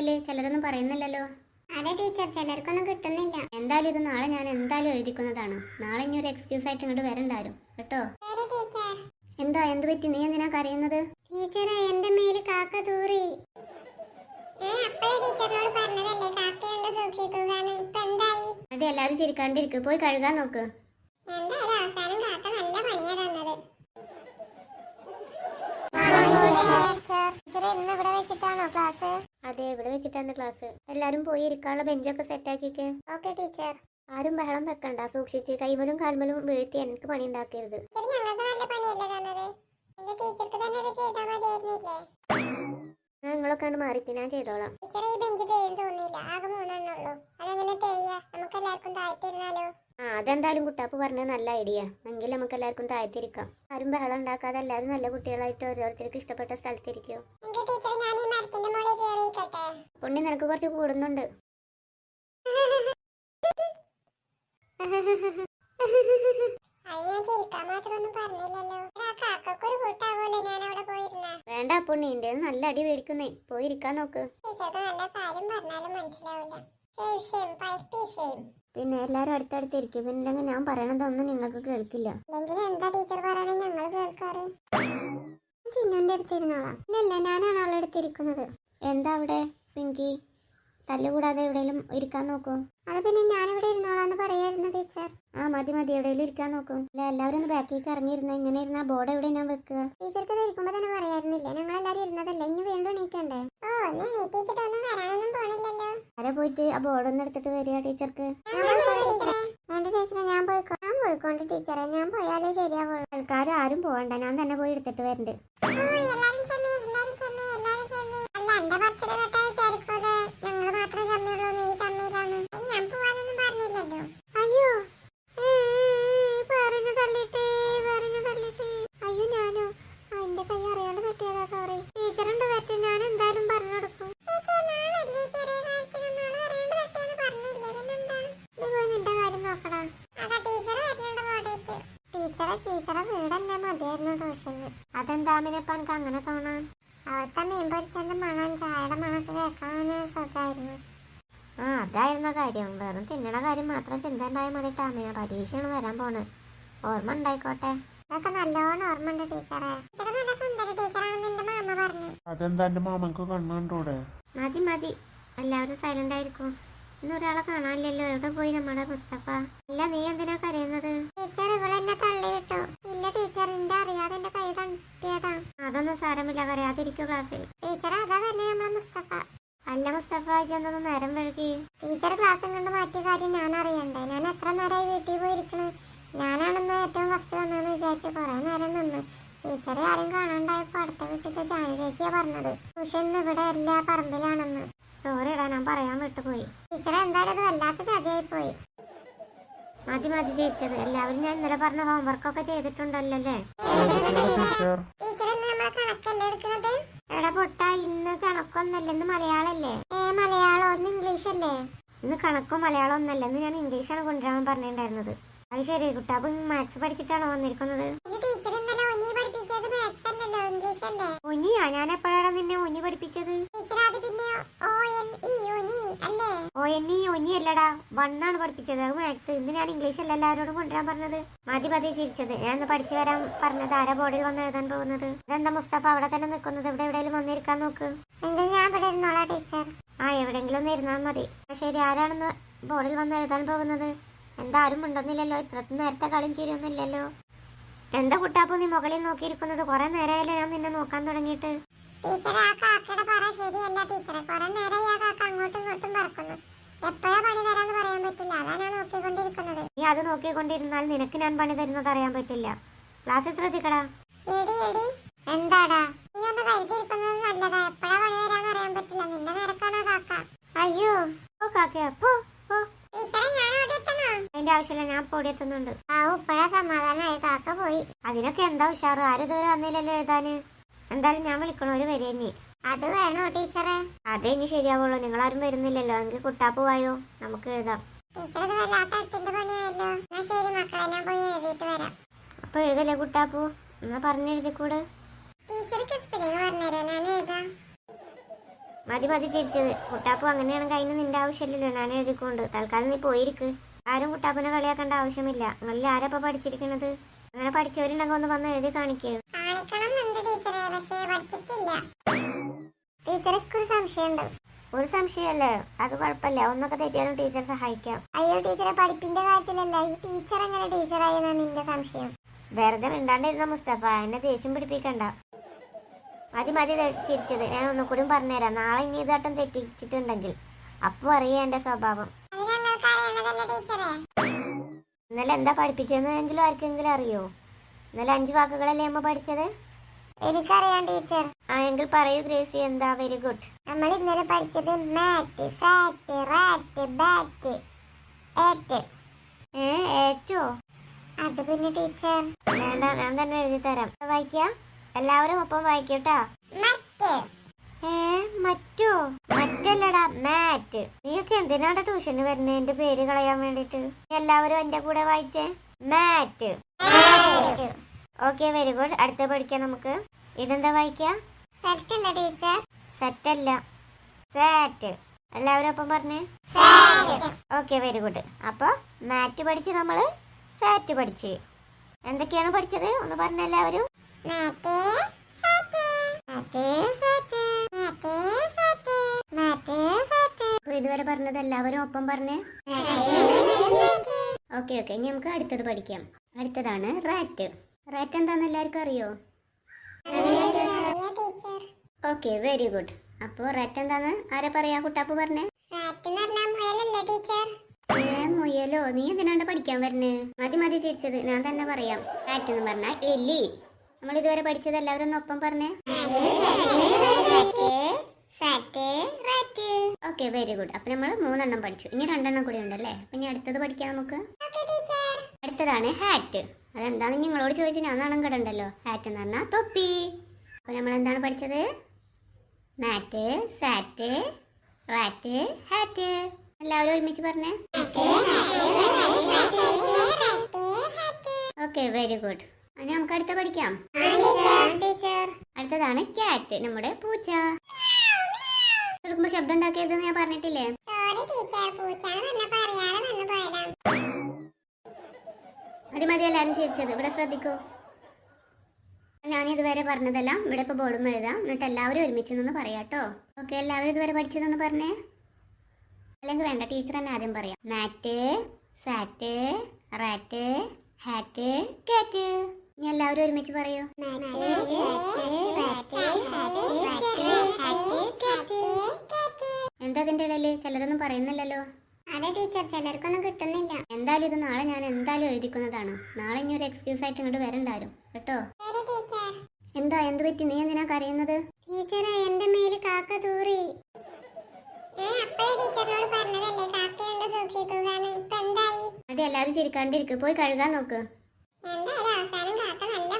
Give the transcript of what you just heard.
പറയൽ ചിലരൊന്നും പറയുന്നില്ലല്ലോ. അതെ ടീച്ചർ ചിലർക്കൊന്നും കിട്ടുന്നില്ല. എന്തായാലും ഇത് നാളെ ഞാൻ എന്തായാലും എഴുതിക്കുന്നതാണ്. നാളെ ഇനി ഒരു എക്സ്ക്യൂസ് ആയിട്ട് ഇങ്ങോട്ട് വരണ്ടാരും. കേട്ടോ? എന്താ എന്ത് പറ്റി? നീ എന്തിനാ കരയുന്നത്? ടീച്ചറെ എന്റെ മേൽ കാക്ക തൂറി. അതെ എല്ലാരും ചിരിക്കാണ്ടിരിക്കും. പോയി കഴുകാൻ നോക്ക് എന്തായാലും അവസാനം കാക്ക നല്ല പണിയാ തന്നത് ടീച്ചറെ ഇന്ന് ഇവിടെ വെച്ചിട്ടാണോ ക്ലാസ് അതെ ഇവിടെ വെച്ചിട്ടാണ് ക്ലാസ് എല്ലാരും പോയി ഇരിക്കാനുള്ള ബെഞ്ചൊക്കെ സെറ്റ് ആക്കിക്ക്. ഓക്കെ ടീച്ചർ ആരും ബഹളം വെക്കണ്ട. സൂക്ഷിച്ച് കൈമലും കാൽമലും വീഴ്ത്തി എനിക്ക് പണി ഉണ്ടാക്കരുത്. നിങ്ങളൊക്കെ ആണ് മാറിക്ക് ഞാൻ ചെയ്തോളാം. ആ അതെന്തായാലും കുട്ടാപ്പ് പറഞ്ഞ നല്ല ഐഡിയ. എങ്കിൽ നമുക്ക് എല്ലാവർക്കും താഴ്ത്തിരിക്കാം. ആരും ബഹളം ഉണ്ടാക്കാതെ എല്ലാവരും നല്ല കുട്ടികളായിട്ട് ഓരോരുത്തർക്ക് ഇഷ്ടപ്പെട്ട സ്ഥലത്തിരിക്കോ. ടീച്ചർ ഞാൻ ഈ മരത്തിന്റെ മുകളിൽ കയറിയിക്കട്ടെ പുണ്ണി നിനക്ക് കുറച്ച് കൂടുന്നുണ്ട്. വേണ്ട പൊണ്ണി എന്റെ നല്ല അടി മേടിക്കുന്നേ. പോയി ഇരിക്കാൻ നോക്ക്. പിന്നെ എല്ലാരും അടുത്തടുത്ത് ഇരിക്കും. പിന്നെ ഞാൻ പറയണതൊന്നും നിങ്ങൾക്ക് കേൾക്കില്ല. എന്താ ടീച്ചർ പറയണേ ഞങ്ങൾ കേൾക്കാറ് ചിന്നുന്റെ അടുത്തിരുന്നോളാം ഇല്ലല്ല ഞാനാണ് അവളെടുത്തിരിക്കുന്നത് എന്താ അവിടെ? പിങ്കി തല്ലുകൂടാതെ എവിടെയെങ്കിലും ഇരിക്കാൻ നോക്കൂ. അത് പിന്നെ ഞാൻ ഇവിടെ ഇരുന്നോളാന്ന് പറയായിരുന്നു ടീച്ചർ. ആ മതി മതി എവിടെയെങ്കിലും ഇരിക്കാൻ നോക്കൂ. അല്ല എല്ലാവരും ഒന്ന് ബാക്കിലേക്ക് ഇറങ്ങിയിരുന്ന? ഇങ്ങനെ ഇരുന്ന ബോർഡ് എവിടെ ഞാൻ വെക്കുക? ടീച്ചർക്ക് ഇത് ഇരിക്കുമ്പോ തന്നെ പറയായിരുന്നില്ല ഞങ്ങൾ എല്ലാരും ഇരുന്നതല്ലേ? ഇനി വീണ്ടും എണീക്കണ്ടേ? ആരെ പോയിട്ട് ആ ബോർഡ് ഒന്ന് എടുത്തിട്ട് വരിക ടീച്ചർക്ക്? വേണ്ട ടീച്ചറെ. ഞാൻ പോയിക്കോ ഞാൻ പോയിക്കോണ്ട് ടീച്ചറെ. ഞാൻ പോയാലേ ശരിയാവുള്ളൂ. ആൾക്കാർ ആരും പോകണ്ട ഞാൻ തന്നെ പോയി എടുത്തിട്ട് വരണ്ട്. അല്ല എന്റെ പറച്ചിൽ കേട്ടാ വിചാരിക്കൂലെ ഞങ്ങൾ മാത്രം ചമ്മയുള്ളൂ നീ ചമ്മയിലാണ് ഞാൻ പോവാനൊന്നും പറഞ്ഞില്ലല്ലോ. അയ്യോ. പറഞ്ഞു തള്ളിട്ട് പറഞ്ഞു തള്ളിട്ട് അയ്യോ ഞാനോ? എന്റെ കൈ അറിയാണ്ട് തട്ടിയതാ സോറി ടീച്ചറുണ്ട് പറ്റും ഞാൻ എന്തായാലും പറഞ്ഞു കൊടുക്കും. ടീച്ചറെ ടീച്ചറെ വീട് തന്നെ മതിയായിരുന്നു ട്യൂഷന്. അതെന്താ മിനപ്പാൻ അങ്ങനെ തോന്നാൻ? അവിടുത്തെ മീൻ പൊരിച്ചതിന്റെ മണം ചായയുടെ മണമൊക്കെ കേൾക്കാൻ ഒരു സുഖമായിരുന്നു. ആ അതായിരുന്ന കാര്യം. വെറും തിന്നണ കാര്യം മാത്രം ചിന്ത ഉണ്ടായാൽ മതി ടാമിന പരീക്ഷയാണ് വരാൻ പോണ്. ഓർമ്മ ഉണ്ടായിക്കോട്ടെ. അതൊക്കെ നല്ലോണം ഓർമ്മയുണ്ട് ടീച്ചറെ. ടീച്ചറെ നല്ല സുന്ദര ടീച്ചറാണെന്ന് എന്റെ മാമ പറഞ്ഞു. അതെന്താ എന്റെ മാമക്ക് കണ്ണുണ്ടൂടെ മതി മതി. എല്ലാവരും സൈലന്റ് ആയിരിക്കും. ഇന്ന് ഒരാളെ കാണാനില്ലല്ലോ. എവിടെ പോയി നമ്മുടെ മുസ്തഫ? അല്ല നീ എന്തിനാ കരയുന്നത്? ടീച്ചർ ഇവിടെ എന്നെ തള്ളിയിട്ടു ഇല്ല ടീച്ചർ എന്റെ അറിയാതെ എന്റെ കൈ തട്ടിയതാ അതൊന്നും സാരമില്ല കരയാതിരിക്കൂ ക്ലാസ്സിൽ. ടീച്ചർ അതാ തന്നെ നമ്മളെ മുസ്തഫ. അല്ല മുസ്തഫ ഇതൊന്നും നേരം വഴുകി ടീച്ചർ ക്ലാസ് കണ്ട് മാറ്റിയ കാര്യം ഞാൻ അറിയണ്ടേ? ഞാൻ എത്ര നേരമായി വീട്ടിൽ പോയിരിക്കണ്? ഞാനാണെന്ന് ഏറ്റവും ഫസ്റ്റ് വന്നതെന്ന് വിചാരിച്ച് കുറെ നേരം നിന്ന്. ടീച്ചറെ ആരും കാണാണ്ടായപ്പോ അടുത്ത വീട്ടിലെ ജാനു ചേച്ചിയാ പറഞ്ഞത്. പക്ഷെ ഇന്ന് ഇവിടെ എല്ലാ പറമ്പിലാണെന്ന്. സോറി ഇടാ ഞാൻ പറയാൻ വിട്ടുപോയി. ടീച്ചറെ എന്തായാലും അത് വല്ലാത്ത ചതിയായി പോയി മതി മതി ജയിച്ചത്. എല്ലാവരും ഞാൻ ഇന്നലെ പറഞ്ഞ ഹോംവർക്ക് ഒക്കെ ചെയ്തിട്ടുണ്ടല്ലോ അല്ലേ? കണക്കല്ലേ എടുക്കുന്നത് എടാ പൊട്ട ഇന്ന് കണക്കൊന്നല്ല ഇന്ന് മലയാളല്ലേ? ഏ മലയാളം ഒന്ന് ഇംഗ്ലീഷ് അല്ലേ ഇന്ന് കണക്കും മലയാളം ഒന്നല്ല ഇന്ന് ഞാൻ ഇംഗ്ലീഷാണ് കൊണ്ടുവരാൻ പറഞ്ഞിട്ടുണ്ടായിരുന്നത്. അത് ശരി കുട്ടാപ്പ് മാത്സ് പഠിച്ചിട്ടാണോ വന്നിരിക്കുന്നത്? അല്ലേ ഞാൻ എപ്പോഴാണ് നിന്നെ ഒനി പഠിപ്പിച്ചത്? ഒന്നി എന്നെ ഒനി അല്ലടാ. വണ്ണാണ് പഠിപ്പിച്ചത്. അത് മാത്സ് ഇന്ന് ഞാൻ ഇംഗ്ലീഷ് അല്ല എല്ലാവരോടും കൊണ്ടുവരാൻ പറഞ്ഞത്. മതി മതി ചിരിച്ചത്. ഞാൻ ഇന്ന് പഠിച്ചു വരാൻ പറഞ്ഞത്. ആരാ ബോർഡിൽ വന്ന് എഴുതാൻ പോകുന്നത്? ഇതെന്താ മുസ്തഫ അവിടെ തന്നെ നിൽക്കുന്നത്? ഇവിടെ എവിടെയെങ്കിലും വന്നിരിക്കാൻ നോക്ക്. എന്താ ഞാൻ ഇവിടെ ഇരുന്നോളാ ടീച്ചർ. ആ എവിടെയെങ്കിലും ഒന്ന് ഇരുന്നാൽ മതി. ശരി ആരാണെന്ന് ബോർഡിൽ വന്ന് എഴുതാൻ പോകുന്നത്? എന്താ ആരും ഉണ്ടെന്നില്ലല്ലോ ഇത്ര നേരത്തെ കളിയും ചിരിയൊന്നുമില്ലല്ലോ എന്താ കുട്ടാപ്പോ നീ മുകളിൽ നോക്കിയിരിക്കുന്നത്? കുറെ നേരമായല്ലോ ഞാൻ നിന്നെ നോക്കാൻ തുടങ്ങിയിട്ട്. ടീച്ചർ ആ കാക്കയുടെ പറ ശരിയല്ല ടീച്ചറെ. കുറെ നേരമായി ആ കാക്ക അങ്ങോട്ടും ഇങ്ങോട്ടും പറക്കുന്നു. എപ്പോഴാ പണി തരാന്ന് പറയാൻ പറ്റില്ല. അതാ ഞാൻ നോക്കിക്കൊണ്ടിരിക്കുന്നത്. നീ അത് നോക്കിക്കൊണ്ടിരുന്നാൽ നിനക്ക് ഞാൻ പണി തരുന്നത് അറിയാൻ പറ്റില്ല. ക്ലാസ്സിൽ ശ്രദ്ധിക്കടാ. എടി എടി. എന്താടാ? നീ ഒന്ന് കരുതിയിരിക്കുന്നത് നല്ലതാ. എപ്പോഴാ പണി തരാന്ന് അറിയാൻ പറ്റില്ല. നിന്റെ നിരക്കാണോ കാക്ക? അയ്യോ. ഓ കാക്കയാ അപ്പോ അതിന്റെ ആവശ്യമില്ല ഞാൻ പൊടിയെത്തുന്നുണ്ട് ആ ഇപ്പഴാ സമാധാനമായി കാക്ക പോയി. അതിനൊക്കെ എന്താ ഉഷാറ്? ആരും ഇതുവരെ വന്നില്ലല്ലോ എഴുതാന്. എന്തായാലും ഞാൻ വിളിക്കണോ ഒരു വരെ അത് വേണോ ടീച്ചറെ? അത് ഇനി ശരിയാവുള്ളൂ. നിങ്ങളാരും വരുന്നില്ലല്ലോ. എങ്കിൽ കുട്ടാപ്പ് വായോ? നമുക്ക് എഴുതാം. പോയി അപ്പൊ എഴുതല്ലേ കുട്ടാപ്പു? എന്നാ പറഞ്ഞെഴുതിക്കൂട് മതി മതി ചിരിച്ചത് കുട്ടാപ്പു അങ്ങനെയാണെങ്കിൽ അതിന് നിന്റെ ആവശ്യമില്ലല്ലോ. ഞാൻ എഴുതിക്കൊണ്ട്. തൽക്കാലം നീ പോയിരിക്ക്. ആരും കുട്ടാപ്പിനെ കളിയാക്കേണ്ട ആവശ്യമില്ല. നിങ്ങളിൽ ആരപ്പ പഠിച്ചിരിക്കണത്? അങ്ങനെ പഠിച്ചവരുണ്ടെങ്കിൽ ഒന്ന് വന്ന് എഴുതി കാണിക്കുക കാണിക്കണം ടീച്ചറെ പക്ഷേ പഠിച്ചിട്ടില്ല. ടീച്ചർക്ക് ഒരു സംശയമുണ്ട്. ഒരു സംശയമല്ലേ അത് കുഴപ്പമില്ല. ഒന്നൊക്കെ തെറ്റിയാലും ടീച്ചർ സഹായിക്കാം. അയ്യോ ടീച്ചറെ പഠിപ്പിന്റെ കാര്യത്തിലല്ല. ഈ ടീച്ചർ എങ്ങനെ ടീച്ചറായി എന്നാണ് നിന്റെ സംശയം? വെറുതെ മിണ്ടാണ്ടിരുന്ന മുസ്തഫ? എന്നെ ദേഷ്യം പിടിപ്പിക്കണ്ട. മതി മതി ചിരിച്ചത്. ഞാൻ ഒന്നുകൂടി പറഞ്ഞുതരാം. നാളെ ഇനി ഇതാട്ടം തെറ്റിച്ചിട്ടുണ്ടെങ്കിൽ. അപ്പോൾ അറിയാം എന്റെ സ്വഭാവം. ഇന്നലെ എന്താ പഠിപ്പിച്ചതെന്നെങ്കിലും ആർക്കെങ്കിലും അറിയോ? ഇന്നലെ അഞ്ച് വാക്കുകളല്ലേ അമ്മ പഠിച്ചത്? എനിക്കറിയാം ടീച്ചർ. ആ എങ്കിൽ പറയൂ ഗ്രേസി എന്താ വെരി ഗുഡ് നമ്മൾ ഇന്നലെ പഠിച്ചത് മാറ്റ് ഫാറ്റ് റാറ്റ് ബാറ്റ് ഏറ്റ് ഏ ഏറ്റോ? അത് പിന്നെ ടീച്ചർ. വേണ്ട ഞാൻ തന്നെ എഴുതി തരാം. വായിക്കാം? എല്ലാവരും ഒപ്പം വായിക്കട്ടാ? മറ്റ്. ഏ മറ്റോ? മറ്റല്ലടാ മാറ്റ് നീയൊക്കെ എന്തിനാടാ ട്യൂഷന് വരുന്നത് എന്റെ പേര് കളയാൻ വേണ്ടിട്ട് എല്ലാവരും എന്റെ കൂടെ വായിച്ചേ? മാറ്റ് ഓക്കെ വെരി ഗുഡ് അടുത്ത പഠിക്കാം നമുക്ക്. ഇതെന്താ വായിക്കാം? സെറ്റല്ല ടീച്ചർ സെറ്റല്ല സാറ്റ് എല്ലാവരും ഒപ്പം പറഞ്ഞേ? ഓക്കെ വെരി ഗുഡ് അപ്പോൾ മാറ്റ് പഠിച്ച് നമ്മൾ സാറ്റ് പഠിച്ച്. എന്തൊക്കെയാണ് പഠിച്ചത്? ഒന്ന് പറഞ്ഞ എല്ലാവരും. ഇതുവരെ പറഞ്ഞത് എല്ലാവരും ഒപ്പം പറഞ്ഞേ? ഓക്കെ ഓക്കെ ഇനി നമുക്ക് അടുത്തത് പഠിക്കാം. അടുത്തതാണ് റാറ്റ് റാറ്റ് എന്താണെന്ന് എല്ലാവർക്കും അറിയോ? ഓക്കെ വെരി ഗുഡ് അപ്പോൾ റാറ്റ് എന്താന്ന്? ആരാ പറയാ? കുട്ടാപ്പ് പറഞ്ഞേ. മുയലോ? നീ എന്തിനാണ്ട് പഠിക്കാൻ വരണേ? മതി മതി ചിരിച്ചത്. ഞാൻ തന്നെ പറയാം. റാറ്റ് എന്ന് പറഞ്ഞാൽ എലി. നമ്മൾ ഇതുവരെ പഠിച്ചത് എല്ലാവരും ഒന്ന് ഒപ്പം പറഞ്ഞേ. ഓക്കെ വെരി ഗുഡ് അപ്പൊ നമ്മൾ മൂന്നെണ്ണം പഠിച്ചു. ഇനി രണ്ടെണ്ണം കൂടി ഉണ്ടല്ലേ? അപ്പൊ ഇനി അടുത്തത് പഠിക്കാം നമുക്ക്. അടുത്തതാണ് ഹാറ്റ് അതെന്താണെന്ന് നിങ്ങളോട് ചോദിച്ചു. ഞാൻ നാണം കിടണ്ടല്ലോ. ഹാറ്റ് എന്ന് പറഞ്ഞാൽ തൊപ്പി. അപ്പൊ നമ്മൾ എന്താണ് പഠിച്ചത്? മാറ്റ് സാറ്റ് റാറ്റ് ഹാറ്റ് എല്ലാവരും ഒരുമിച്ച് പറഞ്ഞേ? ഓക്കെ വെരി ഗുഡ് ഇനി നമുക്ക് അടുത്ത പഠിക്കാം. അടുത്തതാണ് ക്യാറ്റ് നമ്മുടെ പൂച്ച. കൊടുക്കുമ്പോ ശബ്ദം ഉണ്ടാക്കിയതെന്ന് ഞാൻ പറഞ്ഞിട്ടില്ലേ? മതി മതി എല്ലാവരും ചിരിച്ചത്. ഇവിടെ ശ്രദ്ധിക്കൂ. ഞാൻ ഇതുവരെ പറഞ്ഞതെല്ലാം ഇവിടെ ഇപ്പോൾ ബോർഡും എഴുതാം. എന്നിട്ട് എല്ലാവരും ഒരുമിച്ച് നിന്ന് പറയാം കേട്ടോ ഓക്കെ എല്ലാവരും ഇതുവരെ പഠിച്ചതെന്ന് പറഞ്ഞേ. അല്ലെങ്കിൽ വേണ്ട ടീച്ചർ തന്നെ ആദ്യം പറയാം. മാറ്റ് സാറ്റ് റാറ്റ് ഹാറ്റ് കാറ്റ് ഇനി എല്ലാവരും ഒരുമിച്ച് പറയൂ? എന്താ അതിന്റെ ഇടയിൽ? ചിലരൊന്നും പറയുന്നില്ലല്ലോ. അതെ ടീച്ചർ ചിലർക്കൊന്നും കിട്ടുന്നില്ല. എന്തായാലും ഇത് നാളെ ഞാൻ എന്തായാലും എഴുതിക്കുന്നതാണ്. നാളെ ഇനി ഒരു എക്സ്ക്യൂസ് ആയിട്ട് ഇങ്ങോട്ട് വരണ്ടാരും. കേട്ടോ? എന്താ എന്ത് പറ്റി? നീ എന്തിനാ കരയുന്നത്? ടീച്ചറെ എന്റെ മേൽ കാക്ക തൂറി. അതെ എല്ലാരും ചിരിക്കാണ്ടിരിക്കുക പോയി കഴുകാൻ നോക്ക്. അവസാനം കാക്ക നല്ല